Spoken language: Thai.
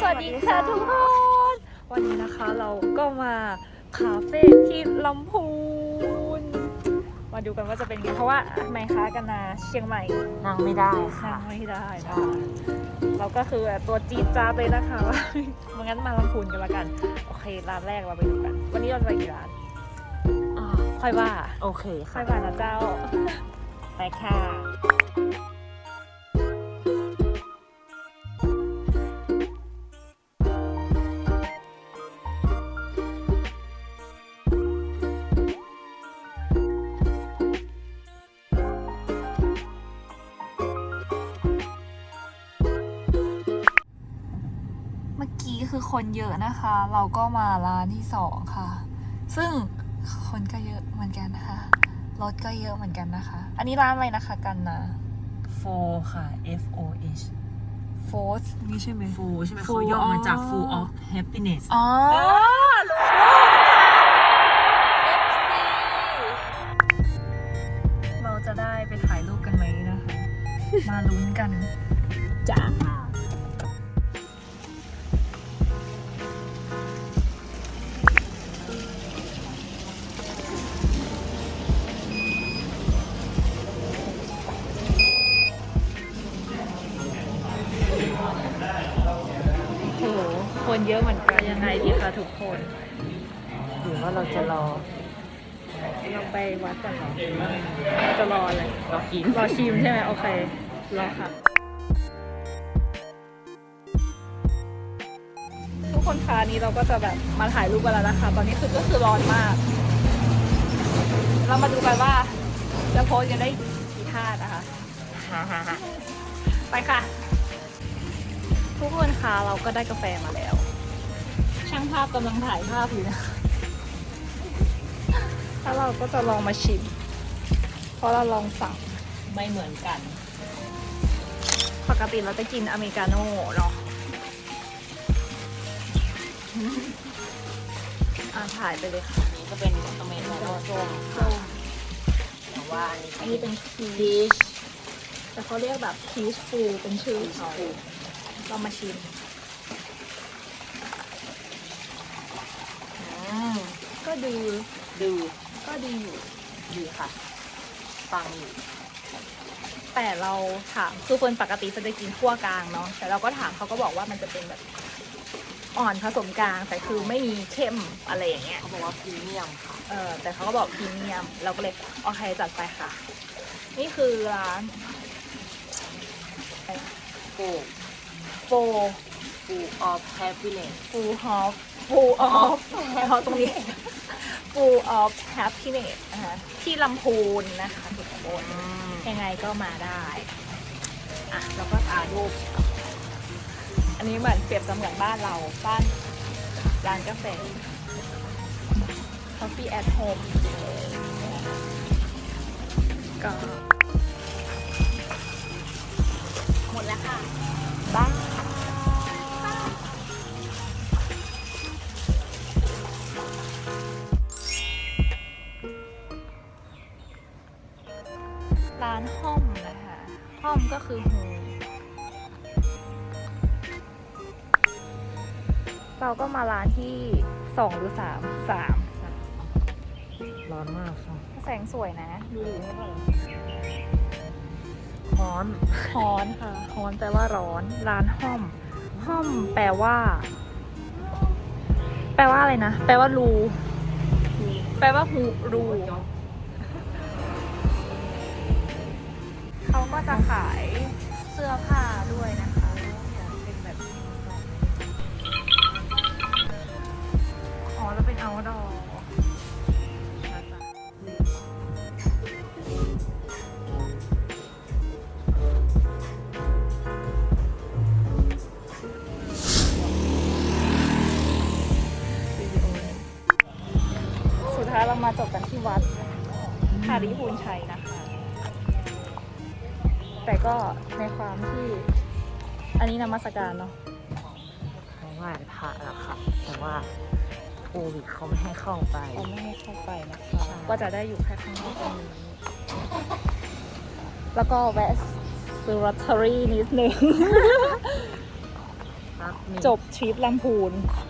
สวัสดีค่ะทุกคน วันนี้นะคะเราก็มาคาเฟ่ที่ลำพูน มาดูกันว่าจะเป็นไงเพราะว่าไมค้ากันนาเชียงใหม่นั่งไม่ได้ค่ะ นั่งไม่ได้นะคะเราก็คือตัวจี๊ดจ้าดเลยนะคะว่ามันงั้นมาลำพูนกันละกัน โอเคร้านแรกเราไปดูกัน วันนี้เราจะไปกี่ร้านอ่าค่อยว่า โอเคค่ค่ะอยว่านะเจ้า ไปค่ะ คือคนเยอะนะคะ เราก็มาร้านที่สองค่ะ ซึ่งคนก็เยอะเหมือนกันนะคะ รถก็เยอะเหมือนกันนะคะ อันนี้ร้านอะไรนะคะกันนะ โฟค่ะ F O H โฟสนี่ใช่ไหม ฟูใช่ไหม Full เขาย่อมาจากอ๋อ full of happiness อ๋อเราจะได้ไปถ่ายรูปกันไหมนะคะ มาลุ้นกัน จ้า คนเยอะเหมือนกันยังไงดีคะทุกคนหรือว่าเราจะรอเราไปวัดก่อนเหรอเราจะรออะไรรอกินรอชิมใช่ไหมโอเครอค่ะทุกคนคะนี้เราก็จะแบบมาถ่ายรูปกันแล้วนะคะ ตอนนี้คือก็คือร้อนมาก เรามาดูกันว่าจะโพสกันได้กี่ท่านะคะฮ่าฮ่าฮ่าไปค่ะ ทุกคนคะเราก็ได้กาแฟมาแล้ว ช่างภาพกำลังถ่ายภาพอยู่นะคะแล้วเราก็จะลองมาชิม เพราะเราลองสั่งไม่เหมือนกัน ปกติเราจะกินอเมริกาโน่เนาะอ่าถ่ายไปเลยค่ะอันนี้จะเป็นอเมริกาโน่ส้มส้มแต่ว่าอันนี้อันนี้เป็นพีชแต่เขาเรียกแบบพีชฟูเป็นชื่อเขาเรามาชิม อืม ก็ ดูดูก็ดีอยู่ดีค่ะ ฟังอยู่แต่เราถามคือคนปกติจะได้กินขั้วกลางเนาะแต่เราก็ถามเขาก็บอกว่ามันจะเป็นแบบอ่อนผสมกลางแต่คือไม่มีเข้มอะไรอย่างเงี้ยเขาบอกว่าพรีเมียมค่ะเออแต่เขาก็บอกพรีเมียม เราก็เลยโอเคจัดไปค่ะ นี่คือร้านโฟโฟ full of happiness ฟูฮอฟฟูออฟ เขาตรงนี้ฟูออฟแฮปปี้เนสนะคะที่ลำพูนนะคะทุกคนยังไงก็มาได้อะเราก็ถ่ายรูป อันนี้เหมือนเปรียบเสมือนบ้านเราบ้านร้านกาแฟ Coffee at home ก็หมดแล้วค่ะ บ้าย ร้านห้อมนะคะห้อมก็คือฮูเราก็มาร้านที่สองหรือสามสามร้อนมากค่ะแสงสวยนะ ดูดิไม่เปิดร้อนฮ้อนค่ะฮ้อนแปลว่าร้อน ร้านห้อม ห้อมแปลว่า แปลว่าอะไรนะ แปลว่ารู แปลว่าหูรู จะขายเสื้อผ้าด้วยนะคะเป็นแบบอ๋อแล้วเป็นเอาดอสุดท้ายเรามาจบกันที่วัดหาริพูนชัยนะคะ แต่ก็ในความที่อันนี้นมัสการเนาะเขาไหว้พระแล้วค่ะแต่ว่าโควิดเขาไม่ให้เข้าไป เราไม่ให้เข้าไปนะคะก็จะได้อยู่แค่ข้างนอกตรงนี้แล้วก็แวะซื้อลอตเตอรี่นิดนึงสักนิดจบทริปลำพูนใ